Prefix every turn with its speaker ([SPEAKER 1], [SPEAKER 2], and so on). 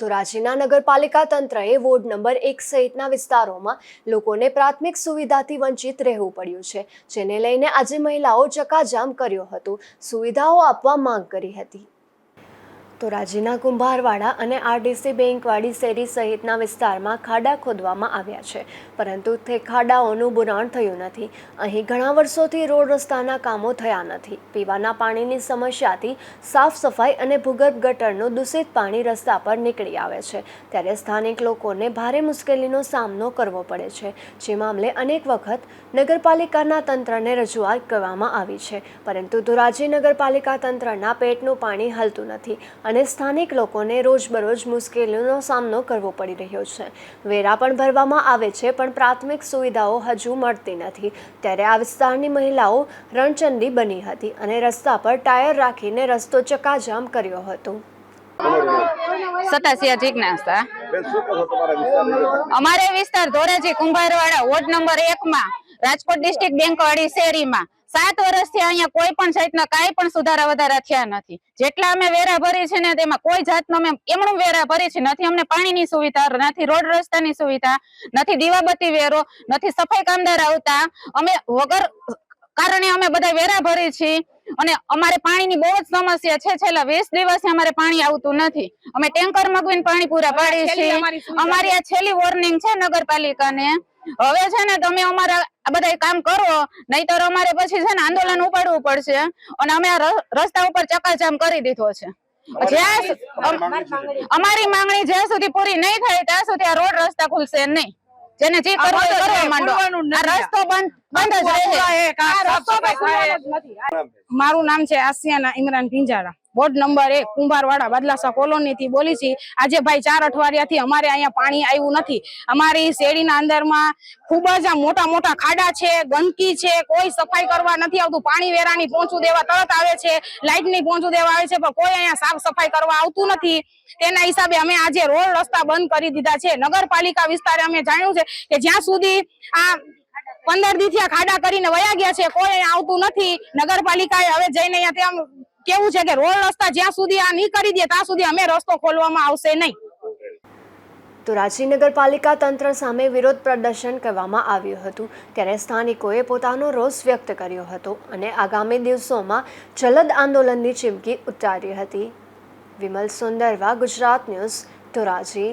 [SPEAKER 1] ધોરાજીના નગરપાલિકા તંત્રએ ward number એક સહિતના વિસ્તારોમાં લોકોને પ્રાથમિક સુવિધાથી વંચિત રહેવું પડ્યું છે, જેને લઈને આજે મહિલાઓ ચકાજામ કર્યો હતો. સુવિધાઓ આપવા માંગ કરી હતી. ધોરાજીના કુંભારવાડા અને આરડીસી બેંકવાડી શેરી સહિતના વિસ્તારમાં ખાડા ખોદવામાં આવ્યા છે. પરંતુ તે ખાડાઓનું બુરાણ થયું નથી. અહીં ઘણા વર્ષોથી રોડ રસ્તાના કામો થયા નથી. પીવાના પાણીની સમસ્યાથી સાફ સફાઈ અને ભૂગર્ભ ગટરનું દૂષિત પાણી રસ્તા પર નીકળી આવે છે. ત્યારે સ્થાનિક લોકોને ભારે મુશ્કેલીનો સામનો કરવો પડે છે. જે મામલે અનેક વખત નગરપાલિકાના તંત્રને રજૂઆત કરવામાં આવી છે. પરંતુ ધોરાજી નગરપાલિકા તંત્રના પેટનું પાણી હલતું નથી. અને સ્થાનિક લોકોને રોજબરોજ મુશ્કેલીનો સામનો કરવો પડી રહ્યો છે. વેરા પણ ભરવામાં આવે છે પણ પ્રાથમિક સુવિધાઓ હજુ મળતી નથી. ત્યારે આ વિસ્તારની મહિલાઓ રણચંડી બની હતી અને રસ્તા પર ટાયર રાખીને રસ્તો ચકાજામ કર્યો હતો.
[SPEAKER 2] સતાસી જિજ્ઞાસા અમારે વિસ્તાર ધોરાજી કુંભારવાડા વોર્ડ નંબર એક માં રાજકોટ ડિસ્ટ્રિક્ટ બેંકવાડી શેરીમાં. સાત વર્ષથી અહીંયા કોઈ પણ જાતના કાંઈ પણ સુધારા વધારા થયા નથી. જેટલા અમે વેરા ભરી છે ને તેમાં કોઈ જાતનો અમે એમણું વેરા ભરી છે. નથી અમને પાણીની સુવિધા નથી રોડ રસ્તાની સુવિધા નથી દીવાબત્તી વેરો નથી સફાઈ કામદાર આવતા. અમે વગર કારણે અમે બધા વેરા ભરી છીએ. અને અમારે પાણીની બહુ જ સમસ્યા છે. છેલ્લા વીસ દિવસથી અમારે પાણી આવતું નથી. અમે ટેન્કર મગવીને પાણી પૂરા પાડીએ છીએ. અમારી આ છેલ્લી વોર્નિંગ છે નગરપાલિકાને. હવે છે ને તમે અમારા આ બધા કામ કરો નહીતર અમારે પછી છે ને આંદોલન ઉપાડવું પડશે. અને અમે રસ્તા ઉપર ચકાજામ કરી દીધો છે? અમારી માંગણી જ્યાં સુધી પૂરી નહીં થાય ત્યાં સુધી આ રોડ રસ્તા ખુલશે નહીં. જેને જે કરવું કરવા માંડો. આ રસ્તો બંધ બંધ જ રહે.
[SPEAKER 3] મારું નામ છે આસિયાના ઇમરાન પિંજારા વોર્ડ નંબર એક, કુંભારવાડા બદલાસા કોલોની થી બોલી છી, આજે ભાઈ ચાર અઠવાડિયાથી અમારે અહીંયા પાણી આવ્યું નથી. અમારી શેરીના અંદરમાં ખૂબ જ આ મોટા મોટા ખાડા છે, ગંદકી છે, કોઈ સફાઈ કરવા નથી આવતું. પાણી વેરાની પહોંચું દેવા તરત આવે છે લાઇટની પહોંચું દેવા આવે છે, પણ કોઈ અહીંયા સાફ સફાઈ કરવા આવતું નથી. તેના હિસાબે અમે આજે રોડ રસ્તા બંધ કરી દીધા છે. નગરપાલિકા વિસ્તારે અમે જાણ્યું છે કે જ્યાં સુધી આ પંદર દિવસ ખાડા કરીને વયા ગયા છે, કોઈ આવતું નથી. નગરપાલિકાએ હવે જઈને અહીંયા ત્યાં કેવું છે કે રોડ રસ્તા જ્યાં સુધી આ નહીં કરી દે, ત્યાં સુધી અમે રસ્તો ખોલવામાં આવશે નહીં.
[SPEAKER 1] તો રાંચી નગરપાલિકા તંત્ર સામે વિરોધ પ્રદર્શન કરવામાં આવ્યું હતું. ત્યારે સ્થાનિકોએ પોતાનો રોષ વ્યક્ત કર્યો હતો અને આગામી દિવસોમાં જલદ આંદોલનની ચીમકી ઉચ્ચારી હતી. વિમલ સુંદરવા, ગુજરાત ન્યૂઝ, ધોરાજી.